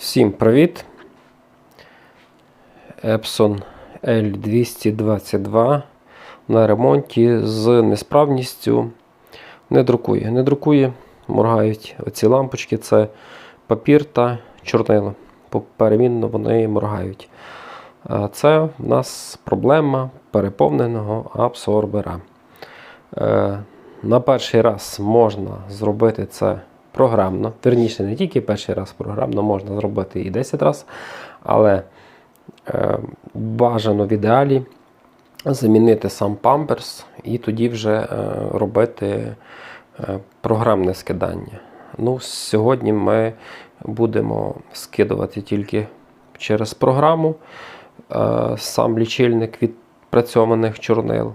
Всім привіт! Epson L222 на ремонті з несправністю не друкує. Не друкує, моргають оці лампочки, це папір та чорнило. Поперемінно вони моргають. А Це в нас проблема переповненого абсорбера. Е, На перший раз можна зробити це програмно. Верніше, не тільки перший раз програмно, можна зробити і 10 разів, але е, бажано в ідеалі замінити сам памперс і тоді вже е, робити е, програмне скидання. Ну, Сьогодні ми будемо скидувати тільки через програму е, сам лічильник відпрацьованих чорнил.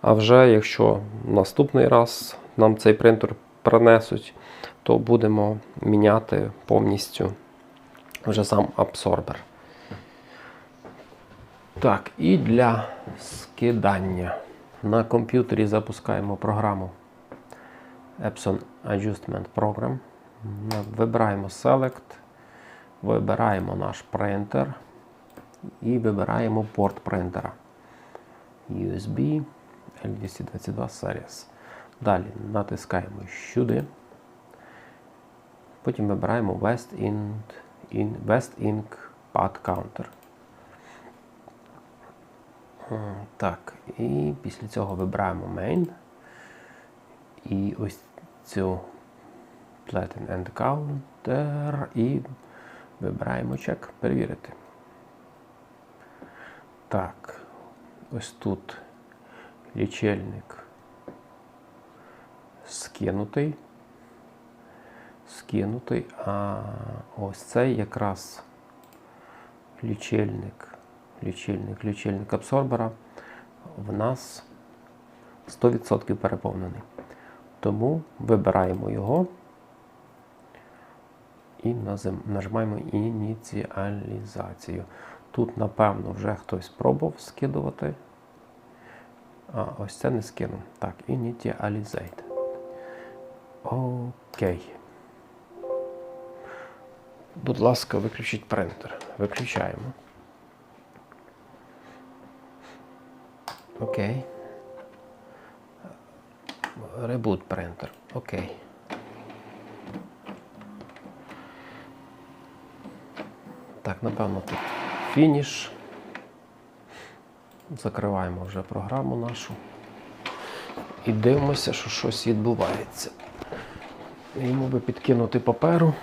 А вже якщо наступний раз нам цей принтер принесуть, то будемо міняти повністю вже сам абсорбер. Так, і для скидання на комп'ютері запускаємо програму Epson Adjustment Program. Вибираємо Select, вибираємо наш принтер і вибираємо порт принтера USB L222 Series. Далі натискаємо сюди. Потім вибираємо West Ink, in, West Ink Path Counter. Так, і після цього вибираємо Main. І ось цю Platen and Counter і вибираємо чек перевірити. Так, ось тут лічильник скинутий. Скинутий, а ось цей якраз лічильник, лічильник, лічильник абсорбера в нас 100% переповнений. Тому вибираємо його і нажимаємо ініціалізацію. Тут, напевно, вже хтось пробував скидувати. А, ось це не скинув. Так, ініціалізейт. Окей. Будь ласка, виключіть принтер. Виключаємо. Окей. Reboot принтер. Окей. Так, напевно, тут фініш. Закриваємо вже програму нашу. І дивимося, що щось відбувається. Йому би підкинути паперу.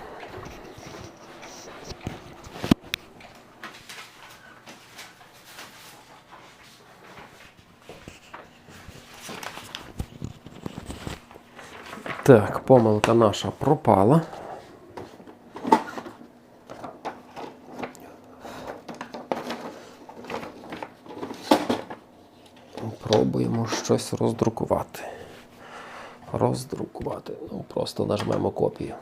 Так, помилка наша пропала. Пробуємо щось роздрукувати. Роздрукувати. Ну, просто нажмемо копію.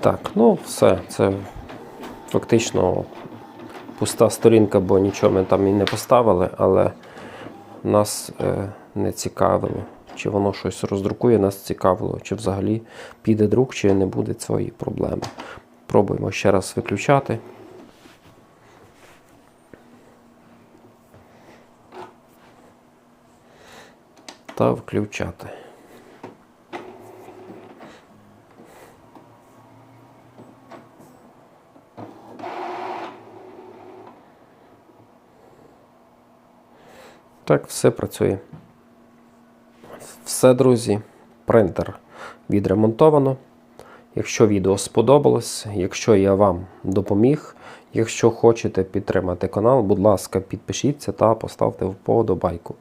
Так, ну все, це фактично пуста сторінка, бо нічого ми там і не поставили, але нас е, не цікавило, чи воно щось роздрукує, нас цікавило, чи взагалі піде друк, чи не буде цієї проблеми. Пробуємо ще раз виключати. Та включати. Так, все працює. Все, друзі, принтер відремонтовано. Якщо відео сподобалось, якщо я вам допоміг, якщо хочете підтримати канал, будь ласка, підпишіться та поставте вподобайку.